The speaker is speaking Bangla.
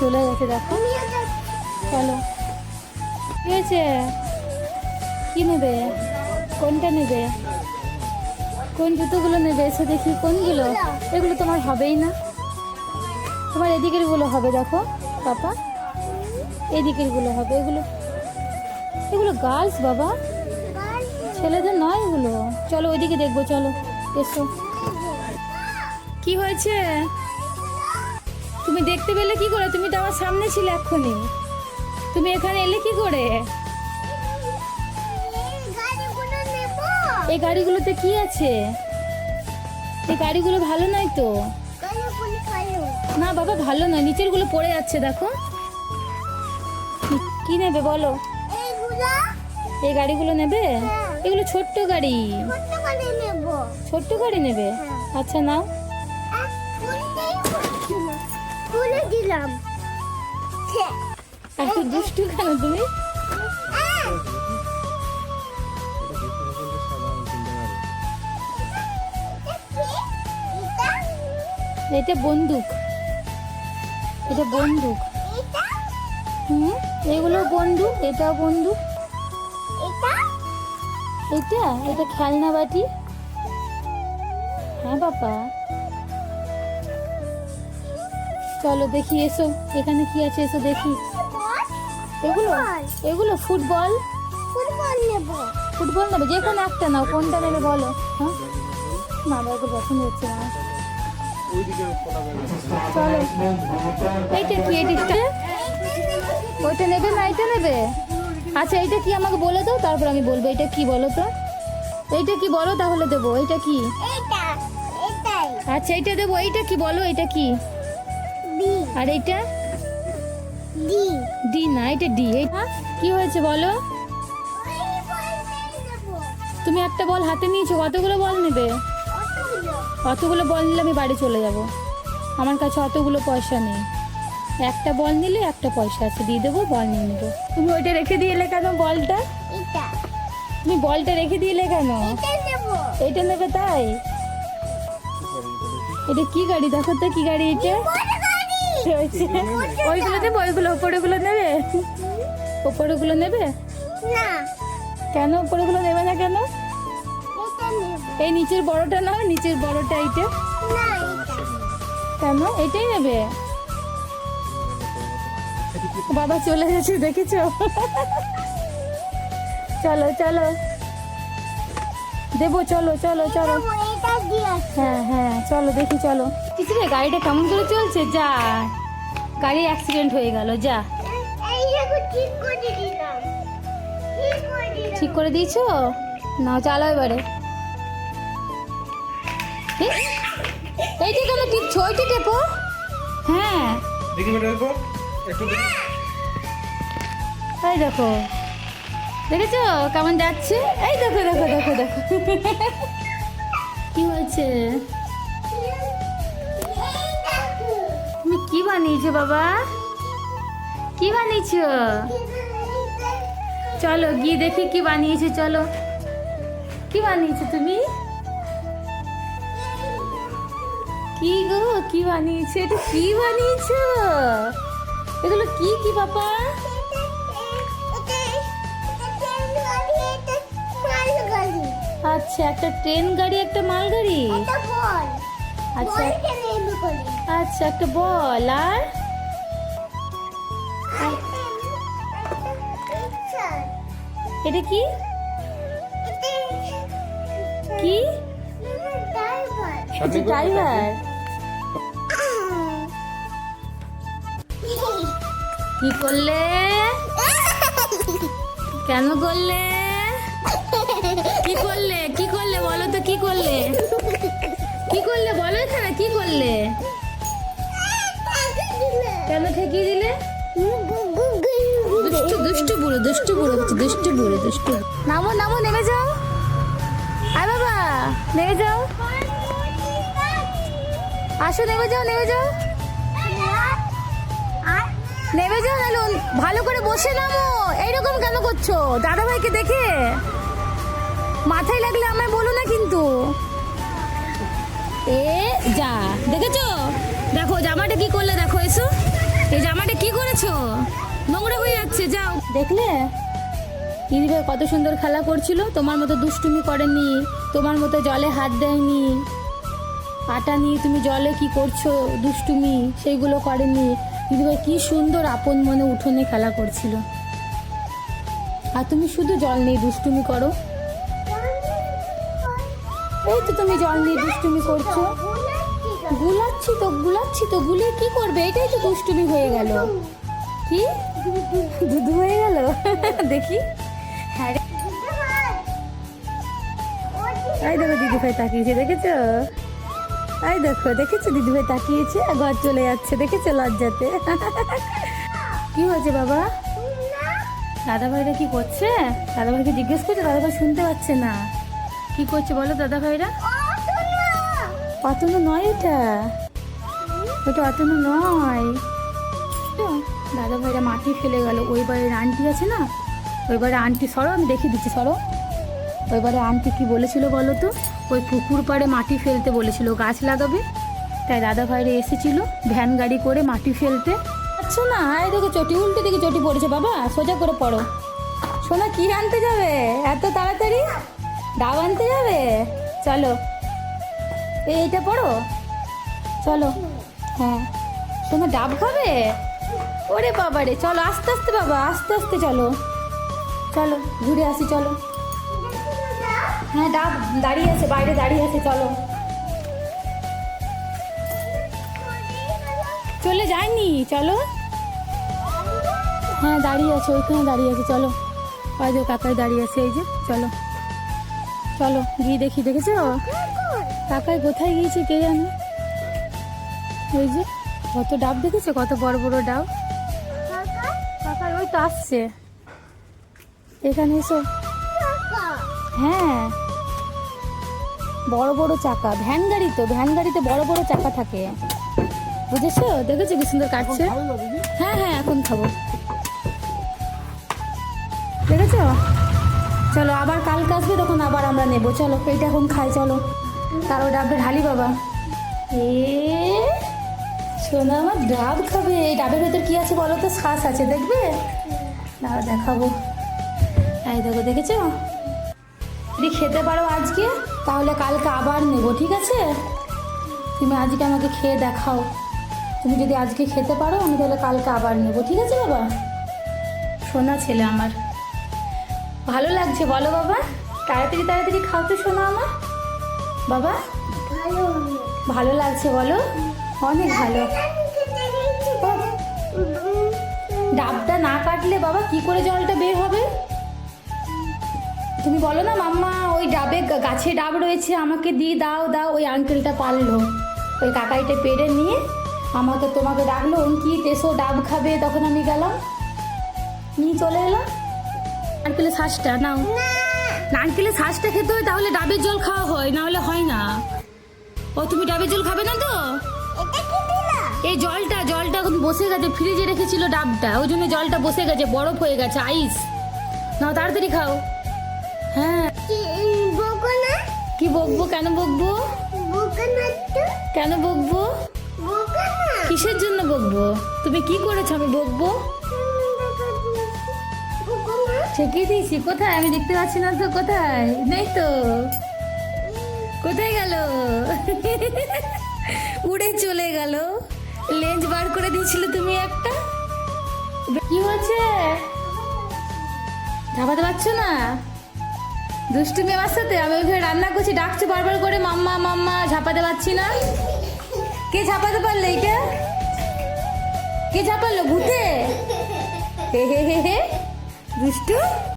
চলে গেছে, দেখো। চলো। হয়েছে? কি নেবে? কোনটা নেবে? কোন জুতোগুলো নেবে? এসে দেখি কোনগুলো। এগুলো তোমার হবেই না। তোমার এদিকেরগুলো হবে, দেখো, পাপা। এদিকেরগুলো হবে, এগুলো। এগুলো গার্লস, বাবা। ছেলেদের নয় এগুলো। চলো, ওইদিকে দেখব, চলো, এসো। কি হয়েছে? তুমি দেখতে পেলে কি করে? তুমি তো আমার সামনে ছিলে এক্ষুনি। তুমি এখানে এলে কি করে? এই গাড়িগুলোতে কি আছে? এই গাড়িগুলো ভালো নয় তো? না বাবা ভালো নয়। নিচেরগুলো পড়ে যাচ্ছে দেখো। কি নেবে বলো? এই গাড়িগুলো নেবে? এগুলো ছোট্ট গাড়ি। ছোট্ট গাড়ি নেবে। আচ্ছা নাও। খুলে দিলাম। এত দুষ্টু কেন তুমি? এটা বন্দুক। এটা বন্দুক। হুম? এগুলো বন্দুক এটাও বন্দুক। এটা? এটা খেলনা বাটি? হ্যাঁ বাবা। চলো দেখি এসো এখানে কি আছে এসো দেখি। এগুলো? এগুলো ফুটবল? ফুটবল নেব। ফুটবল নেবে যে কোনো একটা নাও কোনটা নেবে বলো হ্যাঁ? না বাবা পছন্দ হচ্ছে না। চলো এইটা কি এইটা? ওইটা নেবে না এইটা নেবে? আচ্ছা এইটা কি আমাকে বলে দাও তারপর আমি বলব এটা কি বলো তো? এইটা কি বলো তাহলে দেবো এইটা কি? আচ্ছা এইটা দেবো এইটা কি বলো এটা কি? আর এইটা ডি। ডি না এটা ডি। এইটা কি হয়েছে বলো? তুমি একটা বল হাতে নিয়েছো কতগুলো বল নেবে? অতগুলো। বল নিলে আমি বাড়ি চলে যাব। আমার কাছে অতগুলো পয়সা নেই। একটা বল নিলে একটা পয়সা আছে দিয়ে দেবো বল নিয়ে নেব। তুমি ওইটা রেখে দিয়েলে কেন বলটা? তুমি বলটা রেখে দিয়েলে কেন? এটা নেবে। তাই? এটা কি গাড়ি? দেখো তো কি গাড়ি এটা। হয়েছে। ওইগুলো দেবো ওইগুলো ওপরেগুলো নেবে? ওপরেগুলো নেবে? না। কেন ওপরেগুলো নেবে না কেন? এই নিচের বড়টা নাও নিচের বড়টা এইটা। কেন? এটাই নেবে? বাবা চলে গেছে দেখেছ? চলো চলো। দেবো চলো চলো চলো। হ্যাঁ হ্যাঁ চলো দেখি চলো। কিছু রে গাড়িটা কেমন করে চলছে? যা। গাড়ি অ্যাক্সিডেন্ট হয়ে গেল যা। ঠিক করে ঠিক ঠিক দিয়েছ? না চালো এবারে। এইটা কেন টিপছো ওইটা টেপো? হ্যাঁ। দেখি একটু এই দেখো। দেখেছ? কেমন যাচ্ছে? এই দেখো দেখো দেখো দেখো। কি হয়েছে? তুমি কি বানিয়েছো বাবা? কি বানিয়েছো? চলো, গিয়ে দেখি কি বানিয়েছো, চলো। কি বানিয়েছো তুমি? কি গো, কি বানিয়েছো? এটা কি বানিয়েছো? এগুলো কি কি বাবা? আচ্ছা একটা ট্রেন গাড়ি একটা মাল গাড়ি আচ্ছা। আচ্ছা একটা বল আর? এটা কি? কি? ড্রাইভার কি করলে? কেন করলে? কি করলে? কি করলে? বলো তো, কি করলে? কি করলে? বলো এখানে, কি করলে? কেন ঠেকিয়ে দিলে? দুষ্টু দুষ্টু বুড়ো দুষ্টু বুড়ো দুষ্টু বুড়ো, দুষ্টু নামো নামো, নেমে যাও। আয় বাবা, নেমে যাও। আসো, নেমে যাও নেমে যাও। নেমে যাও নাহলে ভালো করে বসে নামো। এইরকম কেন করছ? দাদা ভাইকে দেখে। মাথায় লাগলে আমায় বলো না কিন্তু। এ, যা, দেখেছ? দেখো, জামাটা কি করলে দেখো, এসো। এই জামাটা কি করেছ? নোংরা হয়ে যাচ্ছে, যাও। দেখলে? দিদিভাই কত সুন্দর খেলা করছিল, তোমার মতো দুষ্টুমি করেনি, তোমার মতো জলে হাত দেয়নি। আটা নিয়ে তুমি জলে কি করছ, দুষ্টুমি, সেইগুলো করেনি। দিদিভাই কি সুন্দর আপন মনে উঠোনে খেলা করছিল। আর তুমি শুধু জল নিয়ে দুষ্টুমি করো। এই তো তুমি জল নিয়ে দুষ্টুমি করছ। গুলাচ্ছি তো গুলাচ্ছি তো, গুলে কি করবে? এটাই তো দুষ্টুমি হয়ে গেল। কি? দুধু হয়ে গেল? দেখি। হ্যাঁ। এই দেখো দিদি ভাই তাকিয়েছে, দেখেছ? এই দেখো, দেখেছ দিদি ভাই তাকিয়েছে? আর ঘর চলে যাচ্ছে, দেখেছ লজ্জাতে? কি হয়েছে বাবা? দাদা ভাইরা কি করছে? দাদা ভাইকে জিজ্ঞেস করছে দাদা ভাই শুনতে পাচ্ছে না। কি করছে বলো দাদা ভাইরা অতনু নয় এটা? ওটা অতনু নয়। দাদা ভাইরা মাটি ফেলে গেল। ওই বাড়ির আন্টি আছে না? ওই বাড়ির আন্টি সরো, আমি দেখিয়ে দিচ্ছি, সরো। ওই বাড়ির আন্টি কি বলেছিল বলো তো? ওই পুকুর পাড়ে মাটি ফেলতে বলেছিল, গাছ লাগাবে। তাই দাদা ভাইরা এসেছিল ভ্যান গাড়ি করে মাটি ফেলতে। আচ্ছা না, এই দেখো চটি, উল্টে দিকে চটি পড়েছে, বাবা। সোজা করে পড়ো। সোনা কি আনতে যাবে? এত তাড়াতাড়ি? ডাব আনতে যাবে? চলো। এইটা পড়ো। চলো। হ্যাঁ। তোমার ডাব খাবে? ওরে বাবা রে, চলো, আস্তে আস্তে বাবা, আস্তে আস্তে চলো। চলো, ঘুরে আসি, চলো। হ্যাঁ ডাব দাঁড়িয়ে আছে, বাইরে দাঁড়িয়ে আছে, চলো। চলে যায়নি, চলো। হ্যাঁ দাঁড়িয়ে আছে, ওইখানে দাঁড়িয়ে আছে, চলো। ওই যে কাকাই দাঁড়িয়ে আছে, এই যে, চলো। চলো গিয়ে দেখি দেখেছ? কাকাই কোথায় গিয়েছে কে জানে? ওই যে কত ডাব দেখেছ? কত বড় বড় ডাব। কাকাই ওই তো আসছে। এখানে এসো। হ্যাঁ। বড় বড় চাকা। ভ্যান গাড়ি তো ভ্যান গাড়িতে বড় বড় চাকা থাকে। বুঝেছ? দেখেছ কি সুন্দর কাটছে? হ্যাঁ হ্যাঁ এখন খাব। দেখেছ? চলো, আবার কালকে আসবে তখন আবার আমরা নেব। চলো, এইটা এখন খাই, চলো। তারও ডাবটা ঢালি বাবা। এ শোনো আমার ডাব খাবে। এই ডাবের ভেতর কি আছে বলো তো? শ্বাস আছে, দেখবে? দাঁড়া দেখাবো। এই দেখো, দেখেছ? যদি খেতে পারো আজকে, তাহলে কালকে আবার নেব, ঠিক আছে? তুমি আজকে আমাকে খেয়ে দেখাও। তুমি যদি আজকে খেতে পারো, আমি তাহলে কালকে আবার নেব, ঠিক আছে বাবা? সোনা ছেলে আমার। ভালো লাগছে, বলো বাবা। তাড়াতাড়ি তাড়াতাড়ি খাও তো শোনা আমার। বাবা, ভালো লাগছে, বলো। অনেক ভালো। ডাবটা না কাটলে বাবা, কি করে জলটা বের হবে? তুমি বলো না, মাম্মা, ওই ডাবে গাছে ডাব রয়েছে, আমাকে দিয়ে দাও দাও, ওই আঙ্কেলটা পারল ওই কাকাইটা পেরে নিয়ে আমাকে তোমাকে ডাকলো, অঙ্কিত, এসো, ডাব খাবে। তখন আমি গেলাম। নিয়ে চলে এলাম। নারকেলের শ্বাসটা নাও। নারকেলের শ্বাসটা খেতে হয় তাহলে ডাবের জল খাওয়া হয় না হলে হয় না। ও তুমি ডাবের জল খাবে না তো? এই জলটা জলটা এখন বসে গেছে ফ্রিজে রেখেছিল ডাবটা। ওই জন্য জলটা বসে গেছে বরফ হয়ে গেছে আইস। নাও তাড়াতাড়ি খাও। হ্যাঁ। কি বকবো কেন বকবো? কেন বকবো? কিসের জন্য বকবো? তুমি কি করেছ? আমি বকবো? ঠেকিয়ে দিয়েছি। কোথায়? আমি দেখতে পাচ্ছি না তো, কোথায়? নেই তো। কোথায় গেল? উড়ে চলে গেল। লেন্স বার করে দিয়েছিল তুমি একটা? কি হয়েছে ঝাপাতে পারছ না? দুষ্টুমি আমার সাথে? আমি ওইখানে রান্না করছি, ডাকছে বারবার করে, মাম্মা মাম্মা, ঝাপাতে পারছি না। কে ঝাপাতে পারলে এইটা কে ঝাপালো? ভূতে? হে হে হে হে। দুষ্টু